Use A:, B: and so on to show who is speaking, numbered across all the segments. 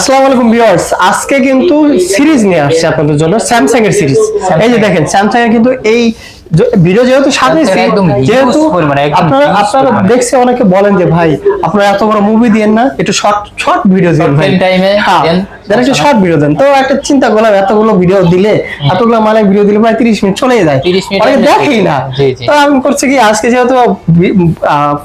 A: আসসালামু আলাইকুম ভিউয়ার্স আজকে কিন্তু সিরিজ নিয়ে আসছে আপনাদের জন্য স্যামসাং এর সিরিজ। এই যে দেখেন স্যামসাং এর কিন্তু এই ভিডিও যেহেতু সাজাইছি যেহেতু আপনারা আপনারা দেখছে অনেকে বলেন যে ভাই আপনারা এত বড় মুভি না একটু শর্ট শর্ট ভিডিও দিন ভাই।
B: এ
A: হ্যাঁ
B: দেন।
A: দেন শর্ট ভিডিও দেন। তো একটা চিন্তা করলাম এতগুলো ভিডিও দিলে এতগুলো মানে ভিডিও দিলে প্রায় 30 মিনিট চলে যায়। অনেকে দেখেই না। তো আমি করছি কি আজকে যেহেতু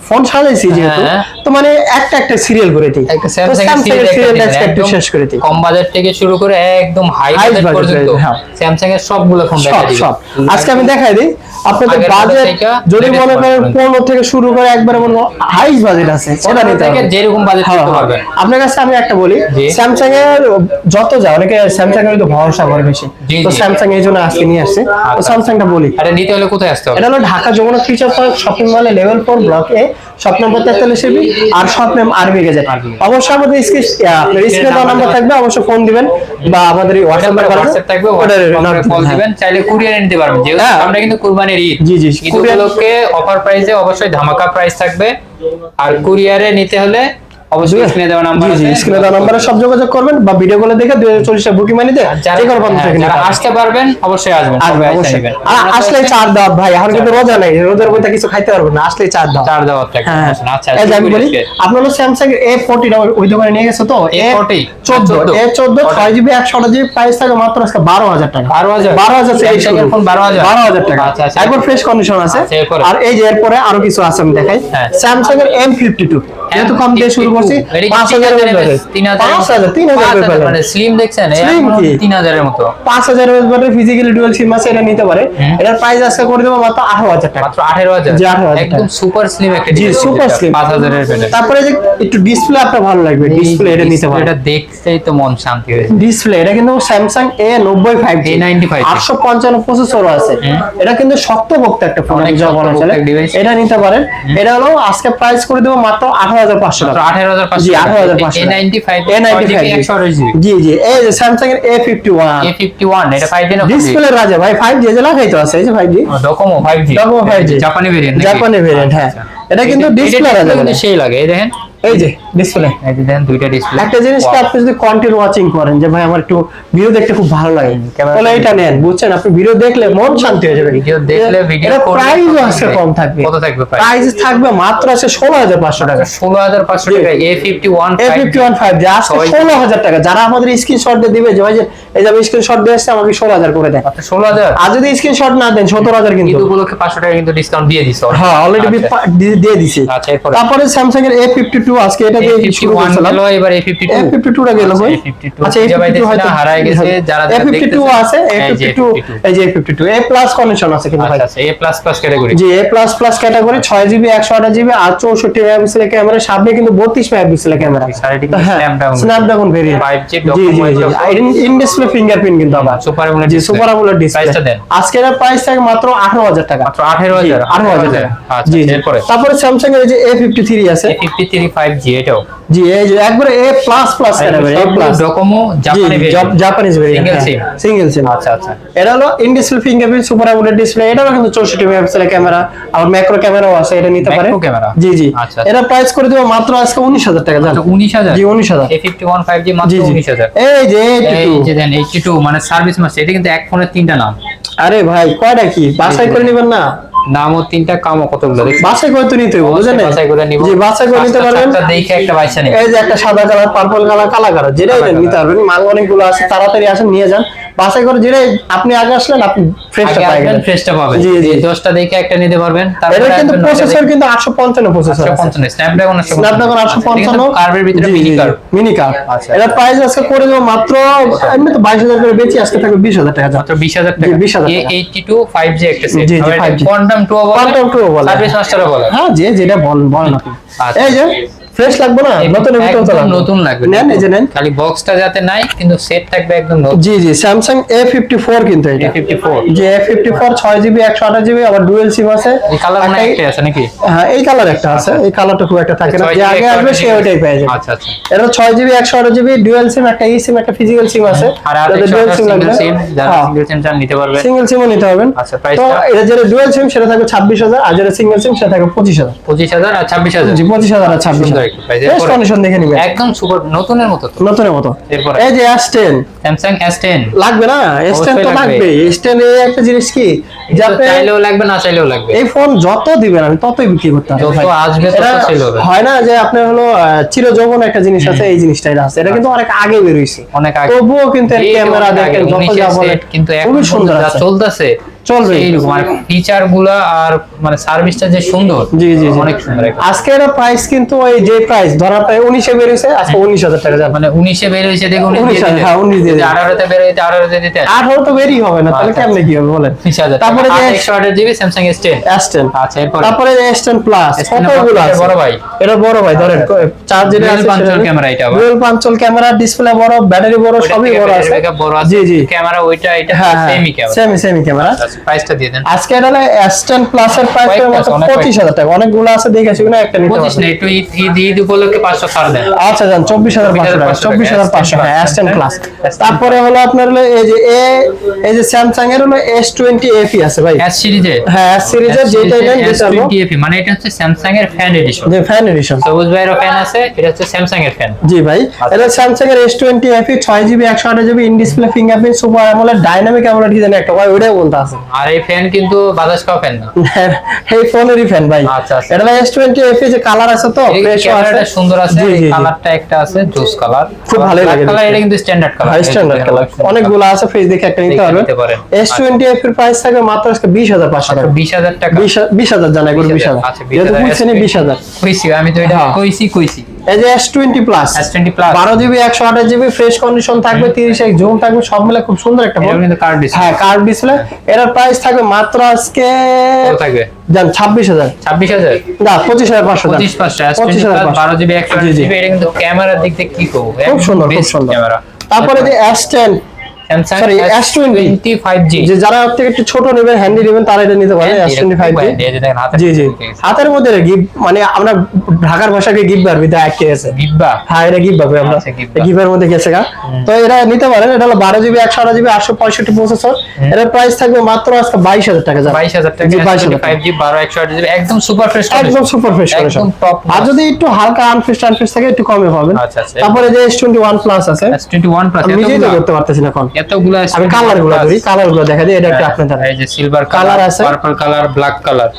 A: ফোন সাজাইছি যেহেতু
B: হ্যাঁ।
A: তো মানে একটা একটা সিরিয়াল করে দিই।
B: স্যামসাং এর একটা
A: একটু শেষ করে দিই।
B: কম বাজেট থেকে শুরু করে একদম হাই বাজেট পর্যন্ত
A: হ্যাঁ।
B: স্যামসাং এর সবগুলো ফোন দেখা
A: সব। আজকে আমি দেখাই দিই। আপনাদের বাজেট যদি মনে করেন
B: model।
A: পনেরো থেকে শুরু করে একবারে মনে হাই বাজেট আছে ওটা নিতে হবে।
B: যেরকম বাজেট করতে। পারবেন
A: আপনার কাছে আমি একটা বলি স্যামসাং এর যত যা অনেকে স্যামসাং এর তো ভরসা করে বেশি। তো স্যামসাং এর জন্য আজকে নিয়ে আসছে। তো
B: আচ্ছা।
A: স্যামসাংটা বলি।
B: এটা নিতে হলে কোথায় আসতে হবে?
A: এটা হলো Dhaka Jamuna future park shopping মলে level four block A shop number তেতাল্লিশ এবি আর শপ নেম আরবি গেজেট। অবশ্যই আমাদের স্ক্রিন স্ক্রিনে দেওয়া নাম্বার থাকবে অবশ্যই ফোন দিবেন বা আমাদের এই হোয়াটসঅ্যাপ নাম্বার
B: হোয়াটসঅ্যাপ থাকবে কল দিবেন চাইলে কুরিয়ারে নিতে পারবেন। যেহেতু
A: হ্যাঁ।
B: আমরা কিন্তু কুরবানির ঈদ
A: জি, জি,
B: লোককে অফার প্রাইসে অবশ্যই ধামাকা প্রাইস থাকবে। আর কুরিয়ারে নিতে হলে অবশ্যই স্ক্রিনে দেওয়া নাম্বার
A: জি স্ক্রিনে দেওয়া নাম্বারে সব যোগাযোগ করবেন বা ভিডিও কলে দেখে দুই হাজার চল্লিশ বুকিং মানি দিয়ে যে কোনো
B: হ্যাঁ, যারা আসতে পারবেন অবশ্যই আসবেন।
A: আসবে অবশ্যই। আর আসলে চার দাও ভাই এখন কিন্তু রোজা নাই রোজার মধ্যে কিছু খাইতে পারবেন না আসলে চার দাও
B: চার থাকবে
A: হ্যাঁ।
B: আচ্ছা
A: এই আমি বলি। আপনার স্যামসাং এ ফোরটি ওই দোকানে নিয়ে গেছে তো? এ
B: A40
A: চোদ্দ এ চোদ্দ
B: ওটা।
A: ছয় জিবি একশো জিবি প্রাইস থাকে মাত্র আজকে বারো হাজার টাকা।
B: 12,000
A: বারো হাজার থেকে
B: এর ফোন 12,000
A: বারো হাজার। টাকা।
B: আচ্ছা, আচ্ছা।
A: একবার ফ্রেশ কন্ডিশন আছে।
B: আচ্ছা,
A: আর এই যে এরপরে আরও কিছু আছে আমি দেখাই।
B: হ্যাঁ।
A: স্যামসাং এর এম ফিফটি টু যেহেতু কম দিয়ে শুরু করছি
B: এটা কি
A: পাঁচ হাজার
B: তিন হাজারের
A: বাজেট।
B: তিন হাজারের
A: পাঁচ হাজার তিন হাজার
B: পাঁচ
A: করে পেলেন।
B: মানে স্লিম দেখছেন
A: Slim কি?
B: তিন হাজারের মতো।
A: পাঁচ হাজার ব্যাটারি ফিজিক্যালি ডুয়াল সিম আছে এটা নিতে পারে। এটার প্রাইস আজকে করে দেবো মাত্র আঠারো হাজার টাকা।
B: মাত্র আঠেরো হাজার?
A: জি, 18,000
B: একদম সুপার স্লিম একটা
A: জি সুপার স্লিম
B: পাঁচ হাজারের পেলে।
A: তারপরে যে একটু ডিসপ্লে আপনার ভালো লাগবে ডিসপ্লে এটা নিতে পারে।
B: এটা দেখতেই তো মন শান্তি হয়েছে
A: ডিসপ্লে এটা কিন্তু স্যামসাং এ
B: A95
A: আটশো পঞ্চান্ন প্রসেসর আছে। এটা কিন্তু শক্তভোক্ত একটা ফোন
B: অনেক
A: যা বলা চলে এটা নিতে পারেন। এটা হলো আজকে প্রাইস করে দেবো মাত্র আঠারো হাজার পাঁচশো
B: মাত্র
A: টাকা।
B: হাজার
A: জি আঠারো হাজার পাঁচশো
B: A ninety five
A: A ninety five
B: একশো আঠাশ জিবি
A: জি। জি এই যে স্যামসাং এর
B: এটা না
A: ডিসপ্লে রাজা ভাই ফাইভ জি যে লাগাই তো আছে এই যে five
B: G Docomo five
A: G 5G
B: জাপানি ভেরিয়েন্ট
A: জাপানি ভেরিয়েন্ট হ্যাঁ। এটা কিন্তু ডিসপ্লে রাজা
B: সেই লাগে এই দেখেন।
A: এই যে ডিসপ্লে
B: এই যে দেখেন দুইটা ডিসপ্লে
A: একটা জিনিসটা আপনি যদি কন্টেন্ট ওয়াচিং করেন যে ভাই আমার একটু ভিডিও দেখতে খুব ভালো লাগে। তাহলে এটা নেন বুঝছেন? আপনি ভিডিও দেখলে মন শান্তি হয়ে যাবে।
B: ভিডিও দেখলে ভিডিও
A: এটা প্রাইসও আজকে কম থাকবে।
B: কত থাকবে প্রাইস
A: প্রাইস থাকবে মাত্র আছে ষোলো হাজার পাঁচশো টাকা।
B: ষোলো হাজার পাঁচশো টাকা A fifty one
A: A fifty one five যে আজকে
B: সবাই-
A: ষোলো হাজার টাকা। যারা আমাদের স্ক্রিনশট দিয়ে দিবে যে ভাই যে এই যে স্ক্রিনশট দিয়ে আসছে আমাকে ষোলো হাজার করে দেন।
B: আচ্ছা ষোলো হাজার?
A: আর যদি স্ক্রিনশট না দেন সতেরো হাজার কিন্তু।
B: ঈদ উপলক্ষে পাঁচশো টাকা কিন্তু ডিসকাউন্ট দিয়ে দিচ্ছে
A: হ্যাঁ অলরেডি দিয়ে দিছি।
B: আচ্ছা
A: তারপরে স্যামসাং এর এ ফিফটি টু আজকে এটা দিয়ে শুরু করছিলাম
B: এবার এ ফিফটি টু
A: গেল ভাই আচ্ছা এ ফিফটি টু হয়তো
B: হারায় গেছে যারা
A: এ ফিফটি টু আছে এ
B: এই যে
A: ফিফটি টু এই যে A fifty two A plus condition আছে কিন্তু ভাই
B: আচ্ছা আচ্ছা এ প্লাস প্লাস ক্যাটাগরি
A: জি এ প্লাস প্লাস ক্যাটাগরি ছয় জিবি একশো আঠাশ জিবি আর চৌষট্টি মেগাপিক্সেলের ক্যামেরা সামনে কিন্তু বত্রিশ মেগাপিক্সেলের ক্যামেরা হ্যাঁ স্ন্যাপড্রাগন ভেরিয়েন্ট
B: 5G
A: জি জি জি ইন ডিসপ্লে ফিঙ্গারপ্রিন্ট কিন্তু আবার super AMOLED super
B: AMOLED display
A: আজকের প্রাইস থাকে মাত্র আঠারো হাজার টাকা
B: মাত্র আঠেরো
A: জি,
B: হাজার
A: আঠারো হাজার টাকা
B: আচ্ছা এরপরে
A: তারপরে স্যামসাং এর যে এ ফিফটি থ্রি আছে
B: A fifty three five G এটাও।
A: জি এই যে একবারে A plus plus category A plus
B: Docomo জাপানি
A: জাপানিজ ভেরিয়েন্ট সিঙ্গেল সিম
B: আচ্ছা আচ্ছা।
A: এটা হলো in display fingerprint super AMOLED display এটাও কিন্তু 64 মেগাপিক্সেলের ক্যামেরা আর ম্যাক্রো ক্যামেরাও আছে এটা নিতে পারে।
B: Macro camera?
A: জি জি।
B: আচ্ছা।
A: এটা প্রাইস করে দেবো মাত্র আজকে 19000 টাকা জান?
B: আচ্ছা উনিশ হাজার?
A: জি 19000
B: A fifty one five G মাত্র
A: জি জি।
B: উনিশ হাজার।
A: এই যে 82
B: যে দেন এইটি টু মানে সার্ভিস এটা কিন্তু এক ফোনের তিনটা নাম।
A: আরে ভাই কয়টা কি? বাছাই করে নেবেন না?
B: নামও তিনটা কামও কতগুলো? দেখছি
A: বাছাই করে তো নিতে হবে?
B: বাছাই করে নিব।
A: জি বাছাই করে নিতে পারবেন
B: চারটা দেখে একটা বাইসা নিব
A: এই যে একটা সাদা কালার পার্পল কালার কালা কালার যেটাই নেন নিতে পারবেন। মাল অনেকগুলো আছে তাড়াতাড়ি আসেন নিয়ে যান। বাছাই করে যেটাই আপনি আগে আসলেন আপনি ফ্রেশটা পাই গেলেন।
B: ফ্রেশটা পাবেন।
A: জি, জি।
B: এই দশটা দেখে একটা নিতে পারবেন
A: এটা কিন্তু প্রসেসর কিন্তু 855 প্রসেসর আছে।
B: পঞ্চান্ন স্ন্যাপড্রাগন
A: স্ন্যাপড্রাগন 855
B: কার্ভের ভিতরে মিনি কার্ভ
A: মিনি কার
B: আচ্ছা।
A: এটা প্রাইস আজকে করে দেবো মাত্র এমনি তো 22000 করে বেচি আজকে থাকবে 20000 টাকা।
B: মাত্র বিশ হাজার
A: জি,
B: টাকা
A: 20,000
B: এ
A: টাকা।
B: এইটটি টু ফাইভ জি একটা সেট
A: জি, জি, 5G
B: কোয়ান্টাম টু বলে?
A: Quantum 2 বলে।
B: সার্ভিস মাস্টারও বলে।
A: হ্যাঁ যে যেটা বলেন বলেন আপনি।
B: আচ্ছা।
A: এই যে ফ্রেশ লাগবে না? নতুন ভিতরে তো।
B: নতুন লাগবে।
A: নেন এই যে নেন।
B: খালি বক্সটা যাতে নাই কিন্তু সেট থাকবে একদম নতুন।
A: জি জি স্যামসাং A54 কিন্তু এটা।
B: A54
A: যে A54 6 জিবি 128 জিবি আবার ডুয়াল সিম আছে।
B: এই কালার মনে হয়
A: একটাই
B: আছে নাকি?
A: হ্যাঁ এই কালার একটা আছে। এই কালারটা খুব একটা থাকে না। যে আগে আসবে সে ওইটাই পেয়ে যাবে।
B: আচ্ছা আচ্ছা।
A: এটা ছয় জিবি একশো আঠারো জিবি ডুয়েল সিম একটা ই সিম একটা ফিজিক্যাল সিম আছে।
B: আর আর
A: যাদের dual SIM লাগবে।
B: সিম যারা
A: হ্যাঁ,
B: সিঙ্গেল সিম চান নিতে পারবে।
A: সিঙ্গেল সিমও নিতে পারবেন।
B: আচ্ছা,
A: তো এটা যেটা ডুয়াল সিম সেটা থাকবে ছাব্বিশ হাজার আর যেটা সিঙ্গেল সিম সেটা থাকবে পঁচিশ হাজার।
B: পঁচিশ হাজার আর ছাব্বিশ হাজার।
A: জি পঁচিশ হাজার আর ছাব্বিশ হাজার। কন্ডিশন দেখে নিবেন।
B: একদম সুপার নতুনের মতো
A: নতুনের মতো? এই যে S10
B: স্যামসাং S10
A: লাগবে না? S10 তো
B: লাগবে।
A: লাগবে S10 এর একটা জিনিস কি? যে আপনি
B: চাইলেও লাগবে না চাইলেও লাগবে।
A: এই ফোন যত দিবেন আমি ততই বিক্রি করতে হবে
B: যত আসবে তত sell হবে।
A: হয় না যে আপনার হলো চির যৌবন একটা জিনিস আছে এই জিনিসটা এটা আছে। এটা কিন্তু অনেক আগে বের হইছে
B: অনেক আগে।
A: তবুও কিন্তু ক্যামেরা দেখেন যত যা বলে
B: কিন্তু এখন
A: সুন্দর
B: যা
A: আছে।
B: চলতেছে
A: চলবে।
B: এইরকম আর ফিচারগুলা আর মানে সার্ভিসটা যে সুন্দর
A: জি জি
B: অনেক সুন্দর
A: আজকে এর প্রাইস কিন্তু ওই যে প্রাইস ধরা প্রায় উনিশে বের হয়েছে আজকে উনিশ হাজার টাকা
B: মানে উনিশে বের হয়েছে দেখুন
A: 19 হ্যাঁ, 19 দিয়ে
B: আঠারোতে বের হয়েছে আঠারোতে দিতে।
A: আঠারো তো বেরই হবে না তাহলে
B: আচ্ছা,
A: কেমনে কি হবে বলেন?
B: বিশ হাজার
A: তারপরে যে-
B: একশো আঠাশ GB Samsung S ten
A: S10
B: আচ্ছা এরপর?
A: তারপরে S10 প্লাস কতগুলো আছে?
B: বড় ভাই।
A: এটা বড় ভাই ধরেন
B: Dual
A: আছে
B: পাঞ্চল ক্যামেরা এটা। Dual
A: punch hole camera display বড় ব্যাটারি বড় সবই বড় আছে।
B: বড় আছে।
A: জি জি।
B: ক্যামেরা ওইটা এটা
A: হ্যাঁ
B: semi camera
A: semi semi camera
B: প্রাইসটা দিয়ে দেন।
A: আজকে এটা হলো S10 প্লাস এর প্রাইস
B: কয়েকটা
A: মাত্র
B: আছে, অনেক
A: পঁচিশ হাজার টাকা। অনেকগুলো আছে দেখে একটা নিতে
B: পঁচিশ
A: পারবেন।
B: না একটু ঈদ ঈদ ঈদ উপলক্ষে পাঁচশো ছাড় দেন।
A: আচ্ছা যান চব্বিশ হাজার পাঁচশো টাকা
B: 24,500
A: চব্বিশ হাজার পাঁচশো
B: S10
A: হ্যাঁ S10 প্লাস তারপরে হলো আপনার হলো এই যে এ এই যে স্যামসাং এর হলো এস টোয়েন্টি আছে ভাই।
B: এস সিরিজে
A: হ্যাঁ এস সিরিজের যেটা নেন যেটা হলো।
B: মানে এটা হচ্ছে স্যামসাং এর ফ্যান এডিশন
A: যে ফ্যান এডিশন
B: সবুজ ফ্যান আছে এটা হচ্ছে স্যামসাং এর ফ্যান
A: জি ভাই। এটা স্যামসাং এর এস টোয়েন্টি এফি ছয় জিবি একশো আঠাশ GB in display fingerprint super AMOLED dynamic AMOLED কি জানি একটা ভাই ওইটাই বলতে আছে।
B: আর এই ফ্যান কিন্তু বাতাস খাওয়া ফ্যান না।
A: এই ফোনেরই ফ্যান ভাই।
B: আচ্ছা, আচ্ছা।
A: এটা এস টোয়েন্টি এফি যে কালার আছে তো ফ্রেশ
B: ক্যামেরাটা সুন্দর আছে। কালারটা একটা আছে জোস কালার
A: খুব ভালোই লাগে
B: কালার এটা কিন্তু স্ট্যান্ডার্ড কালার
A: স্ট্যান্ডার্ড কালার অনেকগুলো আছে ফেস দেখে একটা নিতে পারবেন
B: নিতে পারেন।
A: এস টোয়েন্টি এফ এর প্রাইস থাকবে মাত্র আজকে বিশ হাজার পাঁচশো টাকা।
B: বিশ হাজার টাকা।
A: বিশ হা- বিশ হাজার জানাই করে বিশ হাজার
B: আচ্ছা, 20,000
A: যেহেতু বুঝছেনি বিশ হাজার।
B: কইছি আমি তো এটা
A: হ্যাঁ।
B: কইছি কইছি
A: এই যে S20 plus
B: S20 plus
A: 12 GB 128 GB fresh condition থাকবে 30 এক জুম থাকবে সব মিলে খুব সুন্দর একটা ফোন
B: কিন্তু কার্ড ডিসপ্লে
A: হ্যাঁ কার্ড ডিসপ্লে এর প্রাইস থাকবে মাত্র আজকে কত
B: থাকবে?
A: জান
B: 26000 26000
A: না 25500 25500 25500
B: 12 জিবি
A: 128
B: জিবি এটা কিন্তু ক্যামেরার দিক থেকে কি করব?
A: খুব সুন্দর খুব সুন্দর।
B: ক্যামেরা
A: তারপরে যে
B: S10 সরি
A: S25G যারা থেকে একটু ছোট নেবেন হ্যান্ডি নেবেন তারা এটা নিতে পারে S25G জি জি। হাতের মধ্যে গিফট মানে আমরা ঢাকার ভাষাকে গিফট বার বিতে আটকে গেছে
B: গিফবা
A: হ্যাঁ এটা গিফট ভাবে আমরা গিফের মধ্যে গেছে গা। তো এরা নিতে পারেন এটা হলো 12 জিবি 128 জিবি 865 প্রসেসর এর প্রাইস থাকবে মাত্র আজকে 22000 টাকা যাবে
B: 22000 টাকা 25G একদম সুপার ফ্রেশ
A: একদম সুপার ফ্রেশ
B: টপ
A: আর যদি একটু হালকা আনফ্রেশ আনফ্রেশ থাকে একটু কমে পাবেন।
B: আচ্ছা আচ্ছা।
A: তারপরে যে S21 প্লাস আছে
B: S21 প্লাস
A: আমি যেটা করতে পারতেছি না এখন।
B: এতগুলো
A: আমি কালারগুলো ধরি কালারগুলো দেখা দিই এটা একটা আপনাদের
B: এই যে সিলভার কালার
A: আছে।
B: পার্পল কালার ব্ল্যাক কালার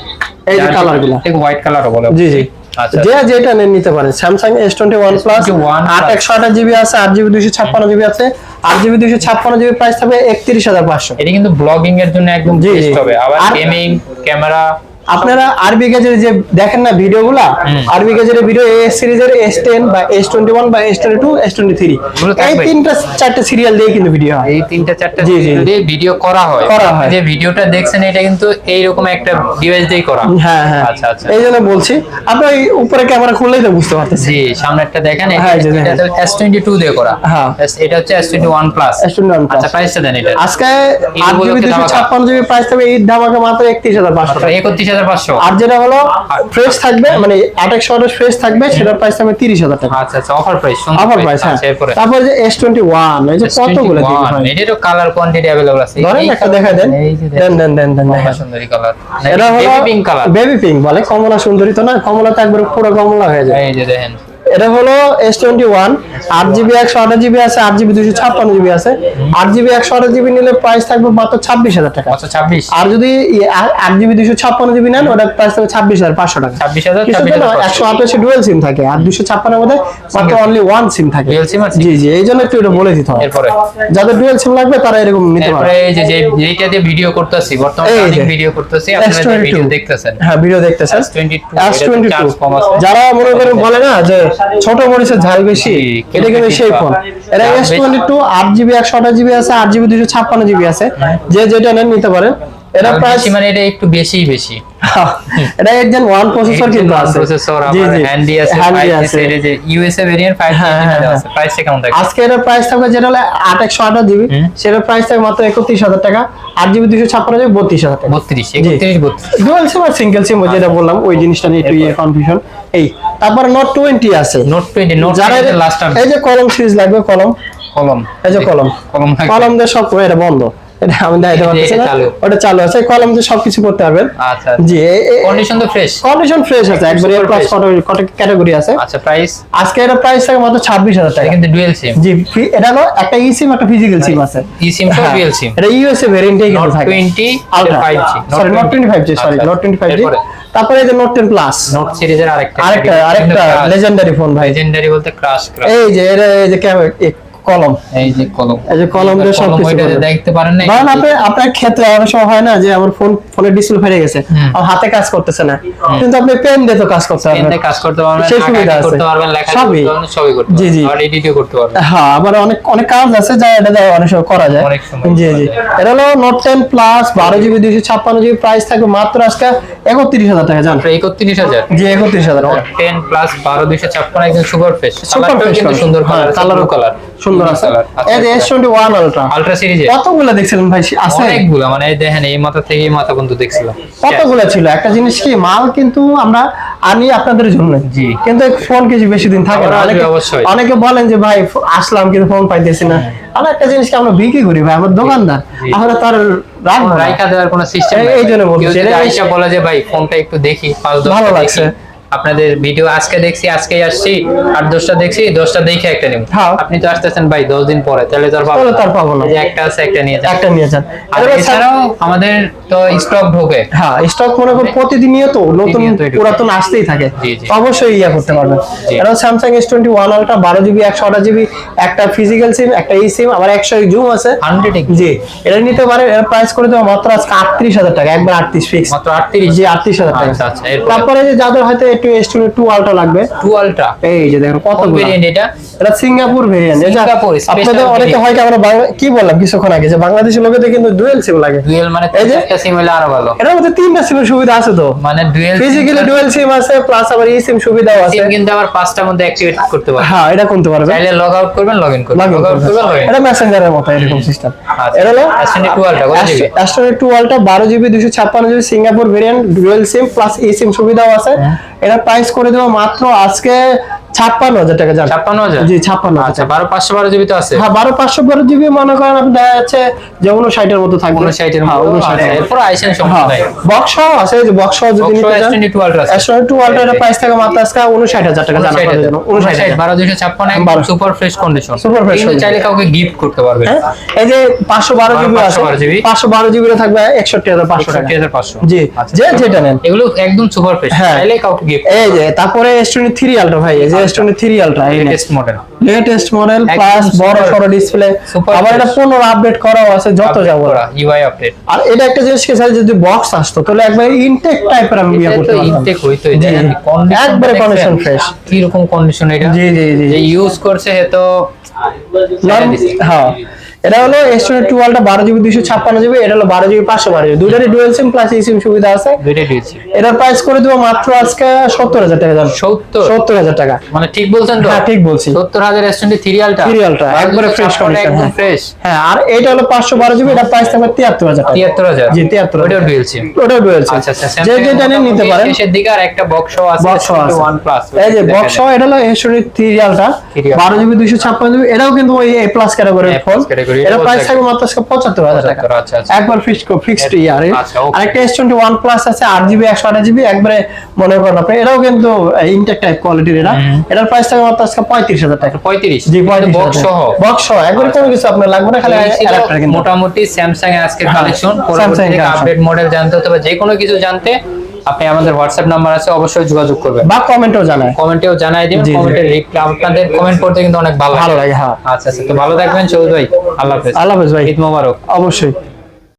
A: এই যে গুলা।
B: হোয়াইট কালারও বলে।
A: জি জি।
B: আচ্ছা।
A: যে যেটা নিতে পারেন। Samsung S twenty one plus
B: S21
A: আট
B: Plus।
A: একশো আঠাশ জিবি আছে আট জিবি দুইশো ছাপ্পান্ন জিবি আছে। আট জিবি দুইশো ছাপ্পান্ন জিবি প্রাইস থাকবে একত্রিশ হাজার পাঁচশো।
B: এটা কিন্তু ব্লগিং এর জন্য একদম। বেস্ট হবে। আবার গেমিং ক্যামেরা
A: আপনারা আরবি গেজের যে দেখেন না ভিডিওগুলা
B: হুম।
A: আরবি গেজের ভিডিও এস সিরিজের এস টেন বা এস টোয়েন্টি ওয়ান বা S twenty two S twenty
B: three
A: এই তিনটা চারটে সিরিয়াল দিয়ে কিন্তু ভিডিও হয়।
B: এই তিনটা চারটা
A: জি, জি।
B: দিয়ে ভিডিও করা হয়।
A: করা হয়।
B: যে ভিডিওটা দেখছেন এটা কিন্তু এইরকম একটা ডিভাইস দিয়ে করা।
A: হ্যাঁ হ্যাঁ।
B: আচ্ছা আচ্ছা।
A: এই জন্য বলছি আপনি উপরে ক্যামেরা খুললেই তো বুঝতে পারতেছি।
B: জি দেখেন
A: হ্যাঁ, দেখেন।
B: এটা এস টোয়েন্টি টু দিয়ে করা।
A: হ্যাঁ।
B: এটা হচ্ছে S twenty one plus
A: S twenty one
B: আচ্ছা প্রাইসটা দেন এটা।
A: আজকে
B: এই
A: আট জিবি দুশো ছাপ্পান্ন জিবি প্রাইস থাকবে ঈদ ধামাকে মাত্র একত্রিশ হাজার পাঁচশো টাকা।
B: একত্রিশ হাজার পাঁচশো
A: আর যেটা হলো ফ্রেশ থাকবে মানে আট একশো আঠাশ ফ্রেশ থাকবে সেটার প্রাইস থাকবে তিরিশ হাজার টাকা
B: আচ্ছা আচ্ছা অফার প্রাইস
A: অফার প্রাইস হ্যাঁ
B: এরপরে
A: তারপরে যে এস টোয়েন্টি ওয়ান এই যে কতগুলো দিবি ভাই
B: এটারও কালার কোয়ান্টিটি अवेलेबल আছে
A: ধরেন
B: এই
A: একটা
B: colour-
A: দেখা দেন
B: এই যে
A: দেন দেন দেন দেন
B: কমলা
A: দেখেন
B: সুন্দরী কালার
A: এটা হলো
B: baby pink colour
A: baby pink বলে কমলা সুন্দরী তো না কমলা তো একবার পুরো কমলা হয়ে যায়
B: এই যে দেখেন
A: এটা হলো এস টোয়েন্টি ওয়ান আট জিবি একশো আঠাশ জিবি আছে আট জিবি দুশো ছাপ্পান্ন জিবি আছে। আট জিবি একশো আঠাশ জিবি নিলে প্রাইস থাকবে মাত্র ছাব্বিশ হাজার টাকা।
B: আচ্ছা ছাব্বিশ।
A: আর যদি ইয়ে আট জিবি দুশো ছাপ্পান্ন জিবি নেন ওটার প্রাইস থাকবে ছাব্বিশ হাজার পাঁচশো টাকা।
B: ছাব্বিশ হাজার
A: একশো আঠাশে ডুয়েল সিম থাকে আর দুশো ছাপ্পান্নের মধ্যে মাত্র অনলি ওয়ান সিম থাকে? জি জি এই জন্য একটু এটা বলে দিতে হবে
B: এরপরে।
A: যাদের ডুয়েল সিম লাগবে তারা এরকম নিতে পারে।
B: এই যে যে যেটা দিয়ে ভিডিও করতেছি বর্তমানে ভিডিও করতেছি আপনারা ভিডিও দেখতেছেন।
A: হ্যাঁ ভিডিও দেখতেছেন।
B: S22
A: S twenty two. যারা মনে করেন বলে না যে ছোট মরিচের ঝাল বেশি।
B: এটাকে
A: এটা কিন্তু সেই ফোন এটা এস টোয়েন্টি টু আট জিবি একশো আঠাশ জিবি আছে আট জিবি দুশো ছাপ্পান্ন জিবি আছে। যে যেটা নেন নিতে পারেন। এটা প্রাইস
B: মানে এটা একটু বেশিই বেশি।
A: এটা একজন ওয়ান প্রসেসর কিন্তু আছে।
B: প্রসেসর
A: জি
B: হ্যান্ডি আছে
A: হ্যান্ডি আছে।
B: এর যে ইউএসএ ভেরিয়েন্ট 5
A: হ্যাঁ, হ্যাঁ, হ্যাঁ।
B: আছে প্রাইস কেমন থাকে
A: আজকে এটার প্রাইস থাকবে যেটা হলো আট একশো আঠাশ জিবি
B: হুম।
A: সেটার প্রাইস থাকবে মাত্র একত্রিশ হাজার টাকা। আট জিবি দুশো ছাপ্পান্ন জিবি বত্রিশ হাজার টাকা।
B: 32 31 32
A: ডুয়াল সিম আর সিঙ্গেল সিম যেটা বললাম ওই জিনিসটা নিয়ে একটু ইয়ে কনফিউশন এই তারপরে নোট টোয়েন্টি আছে।
B: নোট 20 নোট
A: যারা
B: 20 লাস্ট
A: এই যে কলম সিরিজ লাগবে কলম।
B: কলম।
A: এই যে কলম।
B: কলম
A: কলম দিয়ে সব এটা বন্ধ। এটা আমি দেখাতে পারতেছি না। ওটা চালু আছে কলম দিয়ে সবকিছু করতে পারবেন।
B: আচ্ছা
A: জি
B: কন্ডিশন তো ফ্রেশ
A: কন্ডিশন ফ্রেশ আছে একবারে প্লাস
B: fresh।
A: ক্যাটাগরি আছে।
B: আচ্ছা প্রাইস
A: আজকে এটা প্রাইস থাকে মাত্র ছাব্বিশ হাজার টাকা।
B: কিন্তু ডুয়েল সিম
A: জি এটা হলো একটা ই সিম একটা ফিজিক্যাল সিম আছে।
B: ই সিম সহ
A: হ্যাঁ,
B: সিম
A: এটা ইউএসএ ভেরিয়েন্টে কিন্তু
B: নোট
A: থাকে।
B: 20
A: ultra
B: 5G
A: sorry note 25 G
B: sorry
A: note 25
B: G
A: তারপরে যে নোট 10 প্লাস
B: নোট সিরিজের আরেকটা
A: আরেকটা আরেকটা লেজেন্ডারি ফোন ভাই।
B: লেজেন্ডারি বলতে ক্রাশ ক্রাশ
A: এই যে এই যে ক্যামেরা কলম।
B: এই যে কলম।
A: এই যে কলম দিয়ে
B: যে
A: করবে।
B: দেখতে পারেন না
A: ধরেন আপনি আপনার ক্ষেত্রে অনেক সময় হয় না যে আমার ফোন ফোনের ডিসপ্লে ফেটে গেছে।
B: হুম।
A: আমার হাতে কাজ করতেছে না। কিন্তু আপনি পেন দিয়ে তো কাজ করতে পারবেন।
B: পেনতে কাজ করতে পারবেন
A: সেই সুবিধা আছে।
B: করতে পারবেন লেখা
A: সবই।
B: করতে পারবেন সবই করতে
A: জি, জি।
B: আর এডিটও করতে পারবেন।
A: হ্যাঁ আবার অনেক অনেক কাজ আছে যা এটা দিয়ে অনেক সময় করা যায়। জি জি। এটা হলো নোট টেন প্লাস বারো জিবি দুইশো ছাপ্পান্ন জিবি প্রাইস থাকবে মাত্র আজকে একত্রিশ হাজার টাকা জান
B: একত্রিশ হাজার।
A: জি একত্রিশ হাজার টাকা।
B: টেন প্লাস বারো দুইশো ছাপ্পান্ন একদম সুপার ফ্রেশ
A: সুপার ফ্রেশ
B: সুন্দর কালার
A: কালার
B: কালার
A: সুন্দর আছে। এই যে S twenty one ultra
B: ultra সিরিজে
A: কতগুলো দেখছিলেন ভাই? আছে?
B: অনেকগুলো মানে দেখেন এই মাথা থেকে এই মাথা পর্যন্ত দেখছিলাম।
A: কতগুলো ছিল? একটা জিনিস কি মাল কিন্তু আমরা আনি আপনাদের জন্য।
B: জি।
A: কিন্তু ফোন কিছু বেশি দিন থাকে না। অনেকে
B: অবশ্যই।
A: অনেকে বলেন যে ভাই আসলাম কিন্তু ফোন পাইতেছি না। আর একটা জিনিসকে আমরা বিক্রি করি ভাই আমার দোকানদার। আমরা তার রাখব।
B: রাইখা দেওয়ার কোনো সিস্টেম
A: এই- জন্য বলছি, এটা-
B: আইসা বলে যে ভাই ফোনটা একটু দেখি
A: ভালো লাগছে।
B: আপনাদের ভিডিও আজকে দেখছি আজকেই আসছি। আর দশটা দেখছি দশটা দেখে একটা নিব।
A: হ্যাঁ।
B: আপনি তো আসতেছেন ভাই দশ দিন পরে তাহলে তো পাবো
A: তাহলে
B: না।
A: তো পাবো না।
B: একটা আছে একটা নিয়ে যান।
A: একটা নিয়ে যান।
B: আর এছাড়াও আমাদের তো স্টক ঢোকে।
A: হ্যাঁ স্টক মনে করুন প্রতিদিনই তো নতুন পুরাতন আসতেই থাকে। অবশ্যই ইয়া করতে পারবেন। এটা Samsung S twenty one ultra বারো জিবি একশো আঠাশ জিবি একটা ফিজিক্যাল সিম একটা ই সিম আবার একশো জুম আছে।
B: হান্ড্রেড
A: জি। এটা নিতে পারেন এর প্রাইস করে দেওয়া মাত্র আজকে আটত্রিশ হাজার টাকা একবার আটত্রিশ ফিক্স
B: মাত্র আটত্রিশ।
A: জি আটত্রিশ হাজার টাকা।
B: আচ্ছা আচ্ছা
A: তারপরে যে যাদের হয়তো একটু টোয়েন্টি টু আলট্রা লাগবে।
B: Two ultra.
A: এই যে দেখেন কত
B: ভেরিয়েন্ট এটা?
A: এটা সিঙ্গাপুর ভেরিয়েন্ট
B: সিঙ্গাপুর,
A: আপনাদের অনেকে হয় কি আমরা কি বললাম কিছুক্ষণ আগে? যে বাংলাদেশের লোকেদের কিন্তু ডুয়েল সিম লাগে।
B: ডুয়েল মানে
A: এই যে-
B: একটা সিম হলে আরও ভালো।
A: এটার মধ্যে তিনটা সিমের সুবিধা আছে তো।
B: মানে ডুয়েল
A: ফিজিক্যালি ডুয়েল সিম আছে প্লাস আবার ই সিম সুবিধাও আছে।
B: সিম কিন্তু আবার পাঁচটার মধ্যে অ্যাক্টিভেট করতে পারবেন
A: হ্যাঁ এটা করতে পারবে।
B: চাইলে লগ আউট করবেন লগ ইন করবেন। লগ আউট করবেন।
A: এটা মেসেঞ্জারের মতো এরকম সিস্টেম
B: আচ্ছা।
A: এটা হলো
B: Astronet 2 Ultra, কত?
A: অ্যাস্ট্রোনেট টু আলট্রা বারো জিবি দুশো ছাপ্পান্ন GB Singapore variant dual SIM plus E SIM সুবিধাও আছে। এটা প্রাইস করে দেবো মাত্র আজকে ছাপ্পান্ন হাজার টাকা যান
B: ছাপ্পান্ন হাজার?
A: জি ছাপ্পান্ন
B: আচ্ছা বারো পাঁচশো বারো জিবি তো আছে?
A: হ্যাঁ বারো পাঁচশো বারো জিবি মনে করেন আপনি দেখা যাচ্ছে যে উনষাটের মতো থাকবে।
B: উনষাটের
A: হ্যাঁ উনষাট
B: এরপর আইসেন সমস্যা
A: বক্স আছে যে বক্স যদি নিতে চান
B: S22 Ultra
A: S22 two ultra price থাকে মাত্র আজকে উনষাট হাজার টাকা জানা আপনাদের জন্য উনষাট হাজার।
B: বারো দুশো ছাপ্পান্ন একদম super fresh condition
A: Super fresh
B: কিন্তু চাইলে কাউকে গিফট করতে পারবে
A: এই যে পাঁচশো বারো জিবি আছে
B: 512 GB
A: পাঁচশো বারো জিবি থাকবে একষট্টি হাজার পাঁচশো টাকা।
B: একষট্টি হাজার পাঁচশো।
A: জি
B: আচ্ছা।
A: যে যেটা নেন।
B: এগুলো একদম সুপার ফ্রেশ
A: হ্যাঁ।
B: চাইলে কাউকে গিফট
A: এই যে তারপরে থ্রি আলট্রা ভাই এই যে এস টোয়েন্টি থ্রি আলট্রা এই
B: latest
A: model latest
B: model
A: plus বড় ডিসপ্লে আবার এটা আপডেট করাও আছে যত যাব
B: ইউআই আপডেট
A: আর এটা একটা জিনিস কি স্যার যদি বক্স আসতো তাহলে একবার ইনটেক টাইপের আমি ইয়ে করতে পারতাম
B: ইনটেক হইতোই
A: জি,
B: কন্ডিশন
A: একবারে condition fresh।
B: কি রকম কন্ডিশন এটা?
A: জি জি জি।
B: ইউজ করছে তো
A: হ্যাঁ। এটা হলো এস টোয়েন্টি টু আলট্রা বারো জিবি দুশো ছাপ্পান্ন জিবি এটা হলো বারো জিবি পাঁচশো বারো GB দুটারই dual SIM plus E SIM সুবিধা আছে। এটার প্রাইস করে দেবো মাত্র আজকে সত্তর হাজার টাকা
B: সত্তর?
A: সত্তর হাজার টাকা।
B: মানে ঠিক বলছেন তো?
A: হ্যাঁ ঠিক বলছি।
B: সত্তর হাজার এসটি থ্রিয়ালটা
A: Serialটা, একবারে fresh condition,
B: একদম
A: হ্যাঁ।
B: ফ্রেশ
A: হ্যাঁ আর এটা হলো পাঁচশো বারো জিবি এটা প্রাইস থাকবে তিয়াত্তর হাজার টাকা।
B: তিয়াত্তর হাজার?
A: জি তিয়াত্তর
B: ওটাও ডুয়েল সিম
A: ওটা ডুয়েল সিম
B: আচ্ছা আচ্ছা
A: যে যেটা নিতে পারেন।
B: শেষের দিকে আর একটা বক্স আছে
A: বক্স আছে।
B: ওয়ান প্লাস
A: এই যে বক্স এটা হলো এসরি থ্রিয়ালটা
B: Serial।
A: বারো জিবি দুইশো ছাপ্পান্ন জিবি এটাও কিন্তু ওই এ প্লাস ক্যাটাগরির ফোন এটা প্রাইস থাকবে মাত্র টাকা।
B: আচ্ছা, আচ্ছা।
A: একবার ফিক্সড ফিক্সড ইয়ার।
B: আচ্ছা,
A: আরেকটা এস টোয়েন্টি ওয়ান প্লাস আছে আট জিবি একশো আঠাশ জিবি একবারে মনে করেন আপনি এটাও কিন্তু ইনটেক টাইপ কোয়ালিটির এটা। এটার প্রাইস থাকবে মাত্র আজকে পঁয়ত্রিশ হাজার টাকা।
B: পঁয়ত্রিশ।
A: জি পঁয়ত্রিশ
B: বক্স সহ।
A: বক্স সহ একবারে কোনো কিছু আপনার লাগবে না খালি
B: মোটামুটি স্যামসাং এর আজকের কালেকশন আপডেট মডেল জানতে যে কোনো কিছু জানতে আপনি আমাদের হোয়াটসঅ্যাপ নাম্বার আছে অবশ্যই যোগাযোগ করবেন।
A: বা কমেন্টও জানায়।
B: কমেন্টেও জানাই দিন। কমেন্টের রিপ্লাই আপনাদের কমেন্ট পড়তে কিন্তু অনেক ভালো
A: ভালো
B: লাগে
A: লাগে হ্যাঁ।
B: আচ্ছা আচ্ছা তো ভালো থাকবেন চৌধুরী ভাই। আল্লাহ হাফেজ।
A: আল্লাহ হাফেজ ভাই।
B: ঈদ মোবারক।
A: অবশ্যই।